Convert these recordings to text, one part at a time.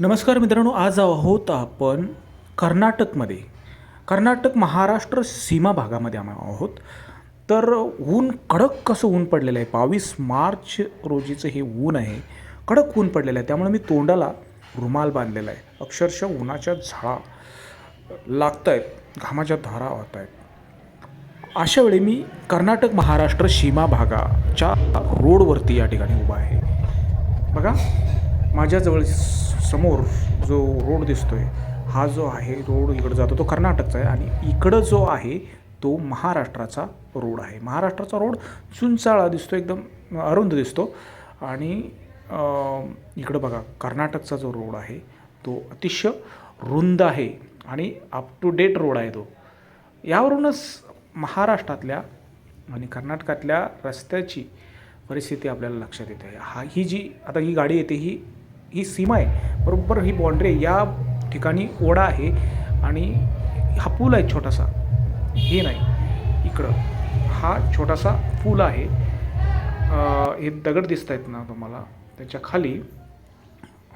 नमस्कार मित्रांनो आज आहोत आपण कर्नाटकमध्ये. कर्नाटक महाराष्ट्र सीमा भागामध्ये आम्ही आहोत. तर ऊन कडक कसं ऊन पडलेलं आहे? बावीस मार्च रोजीचं हे ऊन आहे. कडक ऊन पडलेलं आहे. त्यामुळे मी तोंडाला रुमाल बांधलेला आहे. अक्षरशः उन्हाच्या झळा लागत आहेत घामाच्या धारा वाहत आहेत अशा वेळी मी कर्नाटक महाराष्ट्र सीमा भागाच्या रोडवरती या ठिकाणी उभा आहे. बघा माझ्याजवळ समोर जो रोड दिसतोय हा जो आहे रोड इकडं जातो तो कर्नाटकचा आहे आणि इकडं जो आहे तो महाराष्ट्राचा रोड आहे. महाराष्ट्राचा रोड चुंचाळा दिसतो एकदम अरुंद दिसतो आणि इकडं बघा कर्नाटकचा जो रोड आहे तो अतिशय रुंद आहे आणि अप टू डेट रोड आहे तो. यावरूनच महाराष्ट्रातल्या आणि कर्नाटकातल्या रस्त्याची परिस्थिती आपल्याला लक्षात येते. हा ही जी आता ही गाडी येते ही ही सीमा आहे. बरोबर ही बाँड्री या ठिकाणी ओढा आहे आणि हा पूल आहे छोटासा. हे नाही. इकडं. हा छोटासा पूल आहे. हे दगड दिसत आहेत ना तुम्हाला. त्याच्याखाली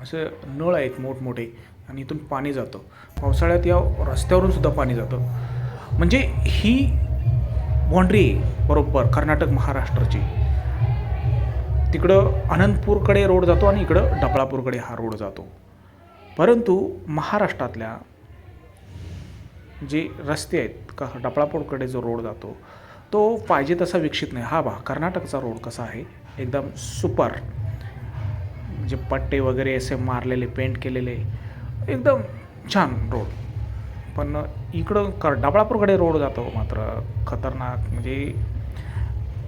असे नळ आहेत मोठमोठे आणि इथून पाणी जातं. पावसाळ्यात या रस्त्यावरून सुद्धा पाणी जातं. म्हणजे ही बाँड्री बरोबर कर्नाटक महाराष्ट्राची. तिकडं अनंतपूरकडे रोड जातो आणि इकडं डबळापूरकडे हा रोड जातो. परंतु महाराष्ट्रातल्या जे रस्ते आहेत का डबळापूरकडे जो रोड जातो तो पाहिजे तसा विकसित नाही. हा बा कर्नाटकचा रोड कसा आहे एकदम सुपर. म्हणजे पट्टे वगैरे असे मारलेले पेंट केलेले एकदम छान रोड. पण इकडं कर डबळापूरकडे रोड जातो मात्र खतरनाक. म्हणजे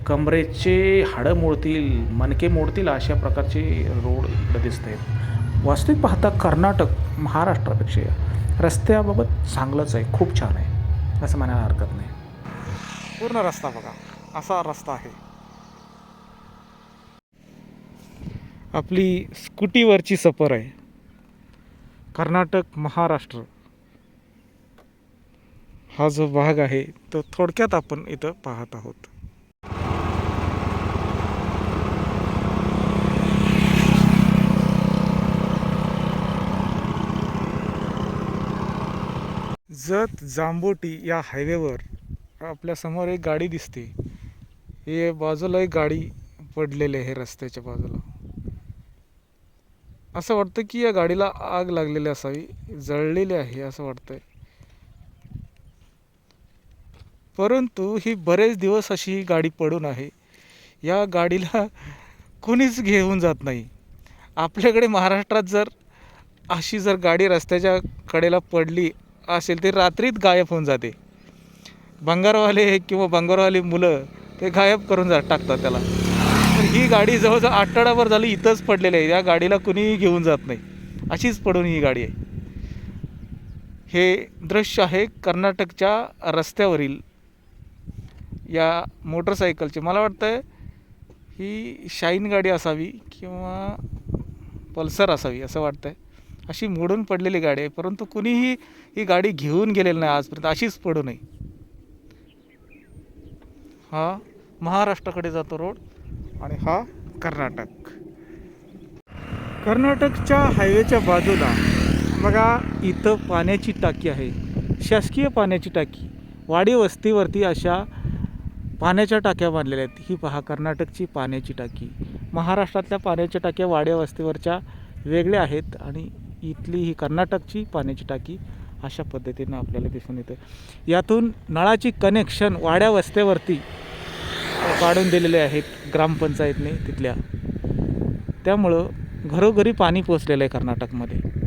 कमरेचे हाडं मोडतील मणके मोडतील अशा प्रकारचे रोड इकडं दिसत आहेत वास्तविक पाहता कर्नाटक महाराष्ट्रापेक्षा रस्त्याबाबत चांगलंच आहे खूप छान आहे असं म्हणायला हरकत नाही. पूर्ण रस्ता बघा असा रस्ता आहे. आपली स्कूटीवरची सफर आहे. कर्नाटक महाराष्ट्र. हा जो भाग आहे तो थोडक्यात आपण इथं पाहत आहोत. जत जांबोटी या हायवेवर आपल्यासमोर एक गाडी दिसते. हे बाजूला एक गाडी पडलेली आहे रस्त्याच्या बाजूला. असं वाटतं की या गाडीला आग लागलेली असावी जळलेली आहे असं वाटतंय. परंतु ही बरेच दिवस अशी ही गाडी पडून आहे. या गाडीला कुणीच घेऊन जात नाही. आपल्याकडे महाराष्ट्रात जर अशी जर गाडी रस्त्याच्या कडेला पडली असेल ते रात्रीत गायब होऊन जाते. भंगारवाले किंवा भंगारवाली मुलं ते गायब करून जा टाकतात त्याला. ही गाडी जवळजवळ आठवडाभर झाली इथंच पडलेली आहे. या गाडीला कुणीही घेऊन जात नाही. अशीच पडून ही गाडी आहे. हे दृश्य आहे कर्नाटकच्या रस्त्यावरील या मोटरसायकलचे. मला वाटतं ही शाईन गाडी असावी किंवा पल्सर असावी असं वाटतं आहे अशी मोडून पडलेली गाडी आहे. परंतु कुणीही ही गाडी घेऊन गेलेली नाही आजपर्यंत अशीच पडू नये. हा महाराष्ट्राकडे जातो रोड आणि हा कर्नाटक. कर्नाटकच्या हायवेच्या बाजूला बघा इथं पाण्याची टाकी आहे. शासकीय पाण्याची टाकी. वाडी वस्तीवरती अशा पाण्याच्या टाक्या बांधलेल्या आहेत. ही पहा कर्नाटकची पाण्याची टाकी. महाराष्ट्रातल्या पाण्याच्या टाक्या वाड्या वस्तीवरच्या वेगळ्या आहेत आणि इथली ही कर्नाटकची पाण्याची टाकी अशा पद्धतीनं आपल्याला दिसून येतं. यातून नळाची कनेक्शन वाड्या वस्त्यावरती काढून दिलेले आहेत ग्रामपंचायतने तिथल्या. त्यामुळं घरोघरी पाणी पोचलेलं आहे कर्नाटकमध्ये.